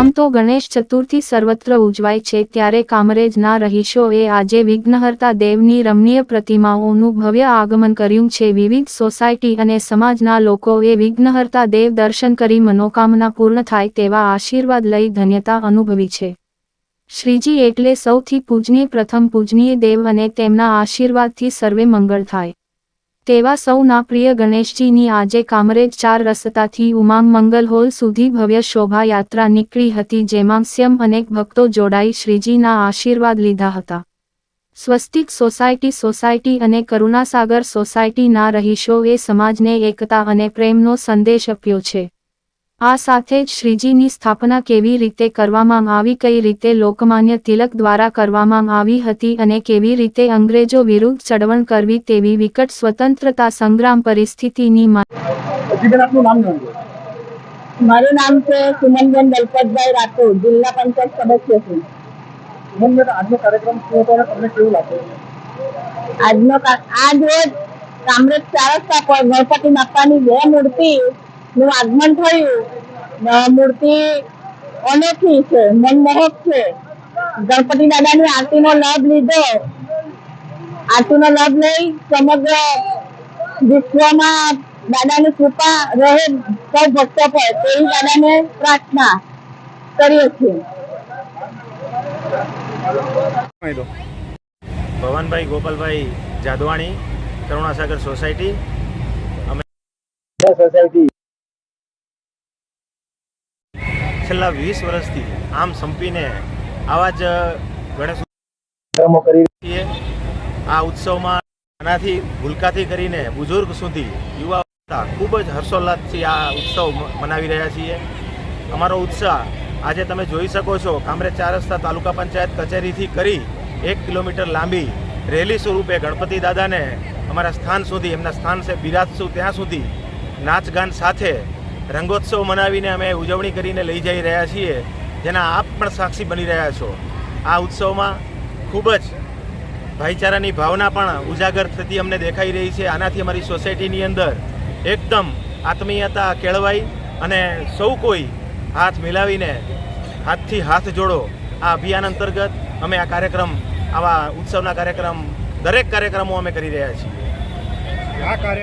આમ તો ગણેશ ચતુર્થી સર્વત્ર ઉજવાય છે ત્યારે કામરેજના રહીશોએ આજે વિઘ્નહર્તા દેવની રમણીય પ્રતિમાઓનું ભવ્ય આગમન કર્યું છે. વિવિધ સોસાયટી અને સમાજના લોકોએ વિઘ્નહર્તા દેવ દર્શન કરી મનોકામના પૂર્ણ થાય તેવા આશીર્વાદ લઈ ધન્યતા અનુભવી છે. શ્રીજી એટલે સૌથી પૂજનીય પ્રથમ પૂજનીય દેવ અને તેમના આશીર્વાદથી સર્વે મંગળ થાય. તેવા સૌના પ્રિય ગણેશજીની આજે કામરેજ ચાર રસ્તાથી ઉમાંગ મંગલ હોલ સુધી ભવ્ય શોભાયાત્રા નીકળી હતી જેમાં સ્યમ અનેક ભક્તો જોડાઈ શ્રીજીના આશીર્વાદ લીધા હતા. સ્વસ્તિક સોસાયટી સોસાયટી અને કરુણાસાગર સોસાયટીના રહીશોએ સમાજને એકતા અને પ્રેમનો સંદેશ આપ્યો છે. આ સાથે જ શ્રીજીની સ્થાપના કેવી રીતે કરવામાં આવી કઈ રીતે લોકમાન્ય તિલક દ્વારા કરવામાં આવી હતી અને કેવી રીતે અંગ્રેજો વિરુદ્ધ ચળવણ કરવી તેવી વિકટ સ્વતંત્રતા સંગ્રામ પરિસ્થિતિની મારું નામ છે સુમનબેન દલપતભાઈ રાઠોડ જિલ્લા પંચાયત સદસ્ય છું. સુમનબેન આજનો કાર્યક્રમ શું હતો અને તમને કેવું લાગ્યું? આજનો આજ રોજ કામરેજ ચાર પર ગણપતિ બાપાની બે મૂર્તિ નું આગમન થયું. મૂર્તિ અનોખી છે મનમોહક છે. ગણપતિ દાદાની આરતીનો લાભ લીધો. આરતીનો લાભ લઈ સમગ્ર વિશ્વમાં દાદાની કૃપા રહે સૌ ભક્તો પર તેવી દાદાને પ્રાર્થના કરીએ છીએ. ભવનભાઈ ગોપાલભાઈ જાદવાણી કરુણાસાગર સોસાયટી. સોસાયટી છેલ્લા વીસ વર્ષથી આમ સંપીને આવા જ ગણેશ કાર્યક્રમો કરી છીએ. આ ઉત્સવમાં નાનાથી ભૂલકાથી કરીને બુઝુર્ગ સુધી યુવા ખૂબ જ હર્ષોલ્લાસથી આ ઉત્સવ મનાવી રહ્યા છીએ. અમારો ઉત્સાહ આજે તમે જોઈ શકો છો કામરેજ ચાર રસ્તા તાલુકા પંચાયત કચેરીથી કરી એક કિલોમીટર લાંબી રેલી સ્વરૂપે ગણપતિ દાદાને અમારા સ્થાન સુધી એમના સ્થાન છે બિરાજશું ત્યાં સુધી નાચગાન સાથે રંગોત્સવ મનાવીને અમે ઉજવણી કરીને લઈ જઈ રહ્યા છીએ, જેના આપ પણ સાક્ષી બની રહ્યા છો. આ ઉત્સવમાં ખૂબ જ ભાઈચારાની ભાવના પણ ઉજાગર થતી અમને દેખાઈ રહી છે. આનાથી અમારી સોસાયટીની અંદર એકદમ આત્મીયતા કેળવાઈ અને સૌ કોઈ હાથ મિલાવીને હાથથી હાથ જોડો આ અભિયાન અંતર્ગત અમે આ કાર્યક્રમ, આવા ઉત્સવના કાર્યક્રમ, દરેક કાર્યક્રમો અમે કરી રહ્યા છીએ. આ કાર્ય